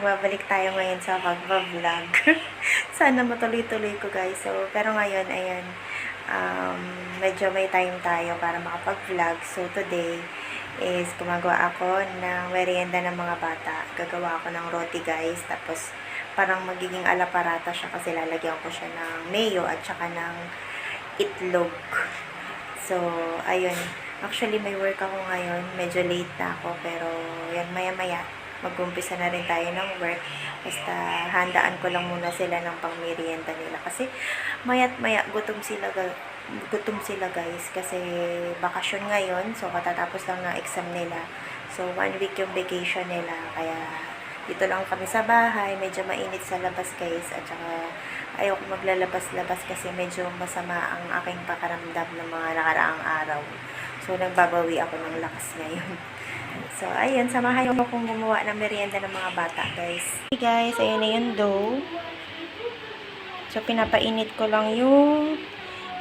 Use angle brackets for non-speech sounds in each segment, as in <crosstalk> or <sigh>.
magbabalik tayo ngayon sa pagbablog. <laughs> Sana matuloy-tuloy ko guys. So, pero ngayon, ayan, um, medyo may time tayo para makapag-vlog. So, today is gumagawa ako ng merienda ng mga bata. Gagawa ako ng roti guys. Tapos, parang magiging alaparata siya kasi lalagyan ko siya ng mayo at saka ng itlog. So, ayun. Actually, may work ako ngayon. Medyo late na ako. Pero, yan, maya-maya. Mag-umpisa na rin tayo ng work. Basta, handaan ko lang muna sila ng pangmerienda nila. Kasi, mayat maya gutom sila, gutom sila guys. Kasi, bakasyon ngayon. So, katatapos lang ng exam nila. So, one week yung vacation nila. Kaya, dito lang kami sa bahay. Medyo mainit sa labas guys. At saka, ayoko maglalabas-labas kasi medyo masama ang aking pakaramdam ng mga nakaraang araw. So, nagbabawi ako ng lakas ngayon. <laughs> So, ayun, samahan niyo akong gumawa ng merienda ng mga bata, guys. Hey guys, ayun na yung dough. So, pinapainit ko lang yung,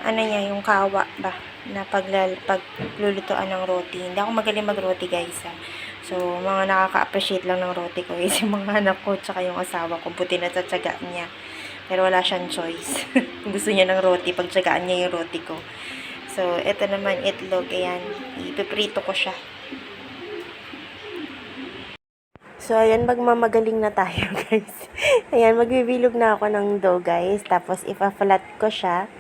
ano niya, yung kawa ba, na paglal, paglulutuan ng roti. Hindi ako magaling mag-roti, guys, ha. So, mga nakaka-appreciate lang ng roti ko is <laughs> yung mga anak ko, tsaka yung asawa ko, buti na tatsaga niya. Pero wala siyang choice. <laughs> Gusto niya ng roti, pagtsagaan niya yung roti ko. So, ito naman itlog, ayan, ipiprito ko siya. So, ayan, magmamagaling na tayo, <laughs> guys. ayan, magbibilog na ako ng dough, guys. Tapos, ipa-flat ko siya.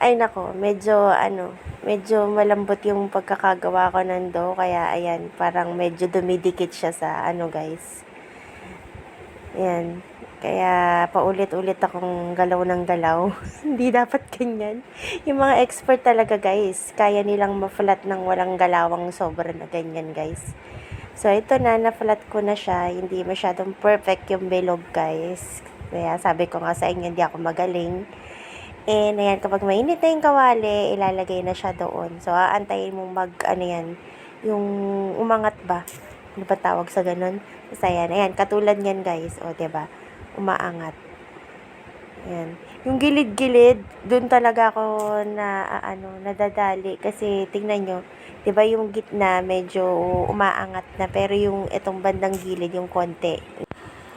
Ay, nako, medyo, ano, medyo malambot yung pagkakagawa ko ng dough. Kaya, ayan, parang medyo dumidikit siya sa, ano, guys. Ayan. Kaya, paulit-ulit akong galaw ng galaw. <laughs> Hindi dapat ganyan. Yung mga expert talaga, guys, kaya nilang ma-flat ng walang galawang sobra na ganyan, guys. So, ito na, na-flat ko na siya. Hindi masyadong perfect yung bilog, guys. Kaya sabi ko nga sa inyo, hindi ako magaling. And, ayan, kapag mainit na yung kawali, ilalagay na siya doon. So, aantayin mong mag, ano yan, yung umangat ba? Ano ba tawag sa ganun? Basta yan, ayan, katulad yan, guys. O, ba Umaangat. Ayan. Yung gilid-gilid, doon talaga ako na, ah, ano, nadadali. Kasi, tingnan nyo, 'di ba yung gitna medyo umaangat na pero yung itong bandang gilid yung konti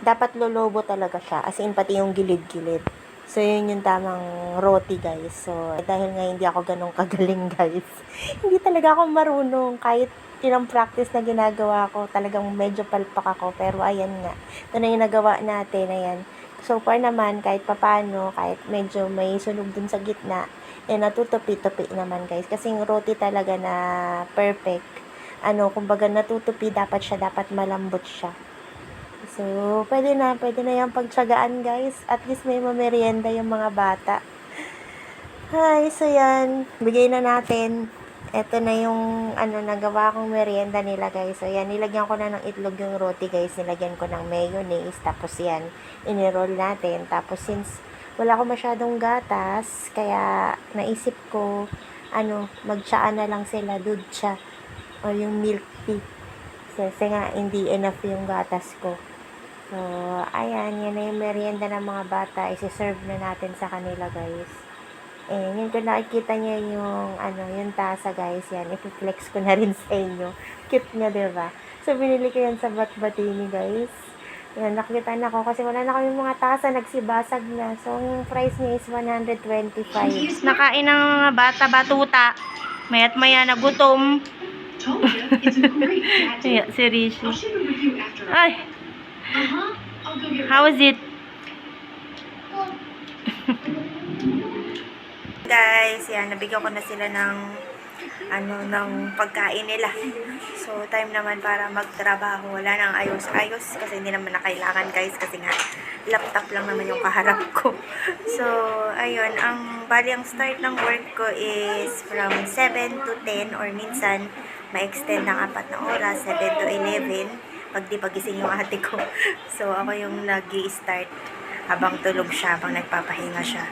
dapat lolobo talaga siya as in pati yung gilid-gilid so yun yung tamang roti guys. So dahil nga hindi ako ganong kagaling <laughs> guys hindi talaga ako marunong. Kahit ilang practice na ginagawa ko talagang medyo palpak ako. Pero ayan nga ito na yung nagawa natin ayan. So far naman kahit papano kahit medyo may sunog dun sa gitna eh natutupi-tupi naman guys. Kasi yung roti talaga na perfect ano kumbaga natutupi dapat siya dapat malambot siya so pwede na pwede na yung pagtsagaan guys. At least may mamerienda yung mga bata. Hi so yan. Bigay na natin. Eto na yung ano nagawa kong merienda nila guys. So yan nilagyan ko na ng itlog yung roti guys. Nilagyan ko ng mayonnaise. Tapos yan iniroll natin. Tapos since wala ko masyadong gatas, kaya naisip ko, ano, magtsaan na lang sila, dudcha, o yung milk tea. Kasi nga, hindi enough yung gatas ko. So, ayan, yan na yung merienda ng mga bata, isi-serve na natin sa kanila, guys. Eh, yun kung nakikita niya yung, ano, yung tasa, guys, yan, ipiflex ko na rin sa inyo. Cute nga, diba? So, binili ko yan sa Batbatini, guys. Yan, nakita na ko kasi wala na kami mga tasa, nagsibasag na. So, ang price niya is 125. Nakain ng mga bata, batuta. Mayat maya na gutom. Told you, it's a great gadget. <laughs> Yeah, si Rishi. Ay, how is it? <laughs> Guys, yan, nabigyan ko na sila ng ano, ng pagkain nila. So, time naman para magtrabaho. Wala nang ayos-ayos kasi hindi naman na kailangan guys kasi nga laptop lang naman yung kaharap ko. <laughs> So, ayun, ang bali ang start ng work ko is from 7 to 10 or minsan ma-extend ng apat na oras, 7 to 11 pag di pagising yung ate ko. <laughs> So, ako yung nag start habang tulog siya, habang nagpapahinga siya.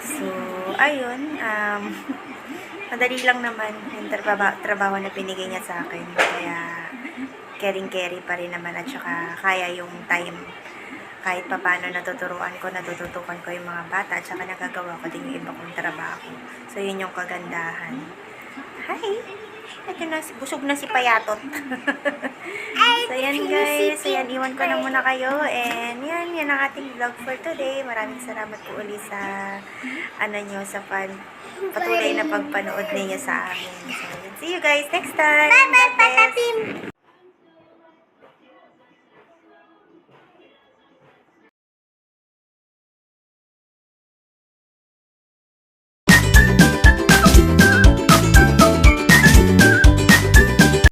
So, ayun, um, <laughs> madali lang naman yung trabaho, trabaho na binigay niya sa akin. Kaya, caring-carry pa rin naman at saka kaya yung time kahit papano natuturuan ko, natututukan ko yung mga bata at saka nagagawa ko din yung iba kong trabaho. So, yun yung kagandahan. Hi! Ito na, busog na si Payatot. <laughs> so, yan guys. So, yan, iwan ko na muna kayo. And, yan, yan ang ating vlog for today. Maraming salamat po uli sa, ano nyo, sa pan, patuloy na pagpanood ninyo sa amin. So. See you guys next time. Bye-bye, patapim!